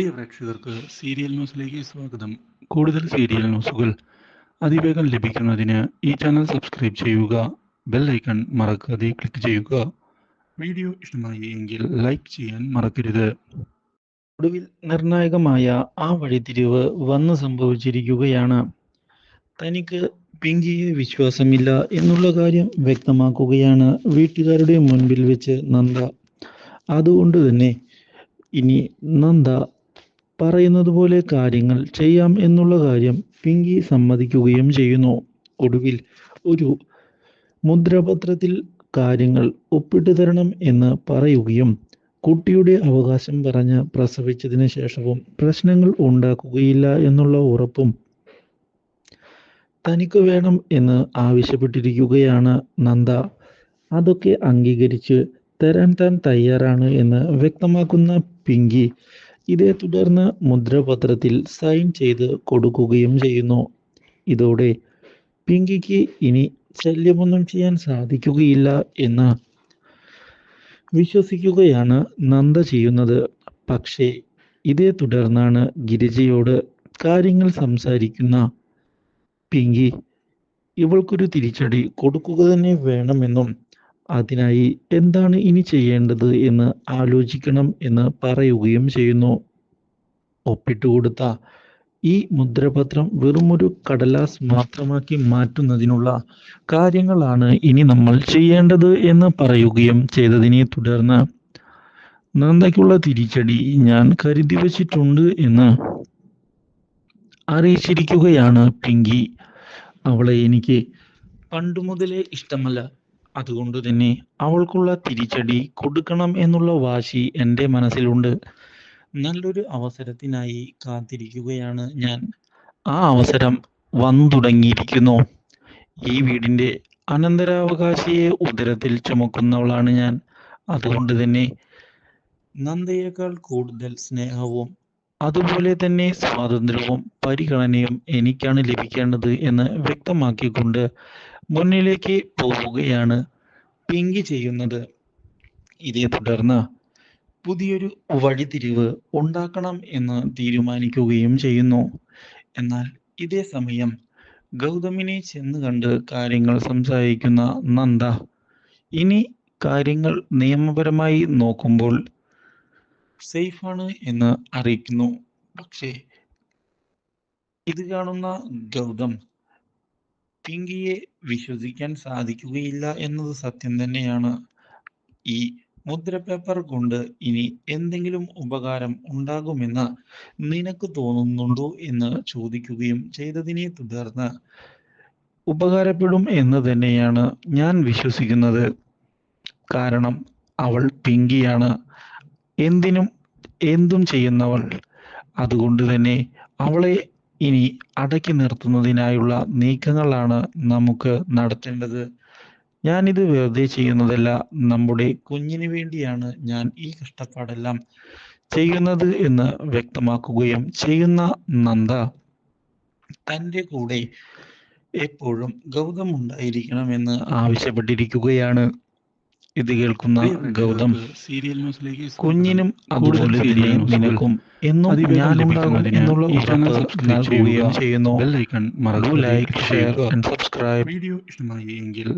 പ്രിയ പ്രേക്ഷകർക്ക് സീരിയൽ ന്യൂസിലേക്ക് സ്വാഗതം. കൂടുതൽ സീരിയൽ ന്യൂസുകൾ അതിവേഗം ലഭിക്കുന്നതിന് ഈ ചാനൽ സബ്സ്ക്രൈബ് ചെയ്യുക ബെൽ ഐക്കൺ മറക്കാതെ ക്ലിക്ക് ചെയ്യുക. വീഡിയോ ഇഷ്ടമായി എങ്കിൽ ലൈക്ക് ചെയ്യാൻ മറക്കരുത്. ഒടുവിൽ നിർണായകമായ ആ വഴിതിരിവ് വന്നു സംഭവിച്ചിരിക്കുകയാണ്. തനിക്ക് പിങ്കിയെ വിശ്വാസമില്ല എന്നുള്ള കാര്യം വ്യക്തമാക്കുകയാണ് വീട്ടുകാരുടെ മുൻപിൽ വെച്ച് നന്ദ. അതുകൊണ്ട് തന്നെ ഇനി നന്ദ പറയുന്നത് പോലെ കാര്യങ്ങൾ ചെയ്യാം എന്നുള്ള കാര്യം പിങ്കി സമ്മതിക്കുകയും ചെയ്യുന്നു. ഒടുവിൽ ഒരു മുദ്രപത്രത്തിൽ കാര്യങ്ങൾ ഒപ്പിട്ടു തരണം എന്ന് പറയുകയും കുട്ടിയുടെ അവകാശം പറഞ്ഞ് പ്രസവിച്ചതിന് ശേഷവും പ്രശ്നങ്ങൾ ഉണ്ടാക്കുകയില്ല എന്നുള്ള ഉറപ്പും തനിക്ക് വേണം എന്ന് ആവശ്യപ്പെട്ടിരിക്കുകയാണ് നന്ദ. അതൊക്കെ അംഗീകരിച്ച് തരാൻ താൻ തയ്യാറാണ് എന്ന് വ്യക്തമാക്കുന്ന പിങ്കി ഇതേ തുടർന്ന് മുദ്രപത്രത്തിൽ സൈൻ ചെയ്ത് കൊടുക്കുകയും ചെയ്യുന്നു. ഇതോടെ പിങ്കിക്ക് ഇനി ശല്യമൊന്നും ചെയ്യാൻ സാധിക്കുകയില്ല എന്ന് വിശ്വസിക്കുകയാണ് നന്ദ ചെയ്യുന്നത്. പക്ഷേ ഇതേ തുടർന്നാണ് ഗിരിജയോട് കാര്യങ്ങൾ സംസാരിക്കുന്ന പിങ്കി ഇവൾക്കൊരു തിരിച്ചടി കൊടുക്കുക തന്നെ വേണമെന്നും അതിനായി എന്താണ് ഇനി ചെയ്യേണ്ടത് എന്ന് ആലോചിക്കണം എന്ന് പറയുകയും ചെയ്യുന്നു. ഒപ്പിട്ടുകൊടുത്ത ഈ മുദ്രപത്രം വെറുമൊരു കടലാസ് മാത്രമാക്കി മാറ്റുന്നതിനുള്ള കാര്യങ്ങളാണ് ഇനി നമ്മൾ ചെയ്യേണ്ടത് എന്ന് പറയുകയും ചെയ്തതിനെ തുടർന്ന് നന്ദയ്ക്കുള്ള തിരിച്ചടി ഞാൻ കരുതി വച്ചിട്ടുണ്ട് എന്ന് അറിയിച്ചിരിക്കുകയാണ് പിങ്കി. അവളെ എനിക്ക് പണ്ടു മുതലേ ഇഷ്ടമല്ല. അതുകൊണ്ട് തന്നെ അവൾക്കുള്ള തിരിച്ചടി കൊടുക്കണം എന്നുള്ള വാശി എന്റെ മനസ്സിലുണ്ട്. നല്ലൊരു അവസരത്തിനായി കാത്തിരിക്കുകയാണ് ഞാൻ. ആ അവസരം വന്നു തുടങ്ങിയിരിക്കുന്നു ഈ വീടിന്റെ അനന്തരാവകാശിയെ ഉദരത്തിൽ ചുമക്കുന്നവളാണ് ഞാൻ. അതുകൊണ്ട് തന്നെ നന്ദയേക്കാൾ കൂടുതൽ സ്നേഹവും അതുപോലെ തന്നെ സ്വാതന്ത്ര്യവും പരിഗണനയും എനിക്കാണ് ലഭിക്കേണ്ടത് എന്ന് വ്യക്തമാക്കിക്കൊണ്ട് മുന്നിലേക്ക് പോവുകയാണ് പിങ്കി ചെയ്യുന്നത്. ഇതേ തുടർന്ന് പുതിയൊരു വഴിതിരിവ് ഉണ്ടാക്കണം എന്ന് തീരുമാനിക്കുകയും ചെയ്യുന്നു. എന്നാൽ ഇതേ സമയം ഗൗതമിനെ ചെന്ന് കണ്ട് കാര്യങ്ങൾ സംസാരിക്കുന്ന നന്ദ ഇനി കാര്യങ്ങൾ നിയമപരമായി നോക്കുമ്പോൾ സേഫാണ് എന്ന് അറിയിക്കുന്നു. പക്ഷേ ഇത് കാണുന്ന ഗൗതം പിങ്കിയെ വിശ്വസിക്കാൻ സാധിക്കുകയില്ല എന്നത് സത്യം തന്നെയാണ്. ഈ മുദ്ര പേപ്പർ കൊണ്ട് ഇനി എന്തെങ്കിലും ഉപകാരം ഉണ്ടാകുമെന്ന് നിനക്ക് തോന്നുന്നുണ്ടോ എന്ന് ചോദിക്കുകയും ചെയ്തതിനെ തുടർന്ന് ഉപകാരപ്പെടും എന്ന് തന്നെയാണ് ഞാൻ വിശ്വസിക്കുന്നത്. കാരണം അവൾ പിങ്കിയാണ്. എന്തിനും എന്തും ചെയ്യുന്നവൾ. അതുകൊണ്ട് തന്നെ അവളെ ഇനി അടക്കി നിർത്തുന്നതിനായുള്ള നീക്കങ്ങളാണ് നമുക്ക് നടത്തേണ്ടത്. ഞാനിത് വെറുതെ ചെയ്യുന്നതല്ല. നമ്മുടെ കുഞ്ഞിന് വേണ്ടിയാണ് ഞാൻ ഈ കഷ്ടപ്പാടെല്ലാം ചെയ്യുന്നത് എന്ന് വ്യക്തമാക്കുകയും ചെയ്യുന്ന നന്ദ തന്റെ കൂടെ എപ്പോഴും ഗൗതം ഉണ്ടായിരിക്കണമെന്ന് ആവശ്യപ്പെട്ടിരിക്കുകയാണ്. ഇത് കേൾക്കുന്ന ഗൗതം കുഞ്ഞിനും അതുപോലെ തന്നെ നിനക്കും എന്നും ഞാൻ ഉണ്ടാകും എന്നുള്ള ഉറപ്പ് നൽകുകയും ചെയ്യുന്നു. Like share and subscribe video ഇഷ്ടമായി എങ്കിൽ